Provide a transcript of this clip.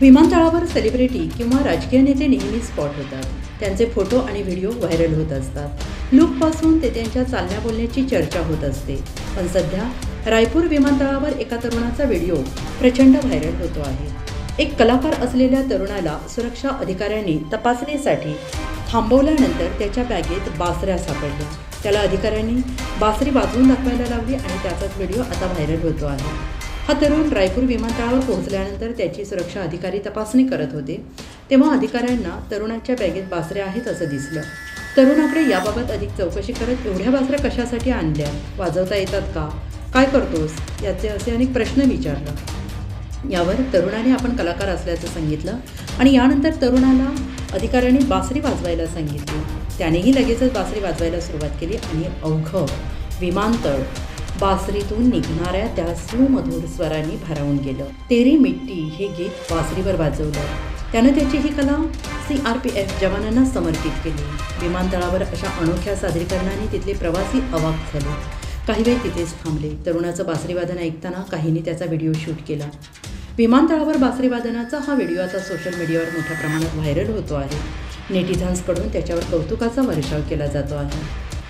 विमानतळावर सेलिब्रिटी किंवा राजकीय नेते नेहमी स्पॉट होतात. त्यांचे फोटो आणि व्हिडिओ व्हायरल होत असतात. लुकपासून ते त्यांच्या चालण्या बोलण्याची चर्चा होत असते. पण सध्या रायपूर विमानतळावर एका तरुणाचा व्हिडिओ प्रचंड व्हायरल होतो आहे. एक कलाकार असलेल्या तरुणाला सुरक्षा अधिकाऱ्यांनी तपासणीसाठी थांबवल्यानंतर त्याच्या बॅगेत बासऱ्या सापडल्या. त्याला अधिकाऱ्यांनी बासरी वाजवून दाखवायला लावली आणि त्याचाच व्हिडिओ आता व्हायरल होतो आहे. हा तरुण रायपूर विमानतळावर पोहोचल्यानंतर त्याची सुरक्षा अधिकारी तपासणी करत होते. तेव्हा अधिकाऱ्यांना तरुणाच्या बॅगेत बासऱ्या आहेत असं दिसलं. तरुणाकडे याबाबत अधिक चौकशी करत एवढ्या बासऱ्या कशासाठी आणल्या? वाजवता येतात का? काय करतोस? याचे असे अनेक प्रश्न विचारलं. यावर तरुणाने आपण कलाकार असल्याचं सांगितलं आणि यानंतर तरुणाला अधिकाऱ्यांनी बासरी वाजवायला सांगितली. त्यानेही लगेचच बासरी वाजवायला सुरुवात केली आणि अवघं विमानतळ बासरीतून निघणाऱ्या त्या सुमधुर स्वरांनी भारावून गेलं. तेरी मिट्टी हे गीत बासरीवर वाजवलं. त्यानं त्याची ही कला सी आर पी एफ जवानांना समर्पित केली. विमानतळावर अशा अनोख्या सादरीकरणाने तिथले प्रवासी अवाक झाले. काही वेळ तिथेच थांबले. तरुणाचं बासरीवादन ऐकताना काहींनी त्याचा व्हिडिओ शूट केला. विमानतळावर बासरीवादनाचा हा व्हिडिओ आता सोशल मीडियावर मोठ्या प्रमाणात व्हायरल होतो आहे. नेटिझन्सकडून त्याच्यावर कौतुकाचा वर्षाव केला जातो आहे.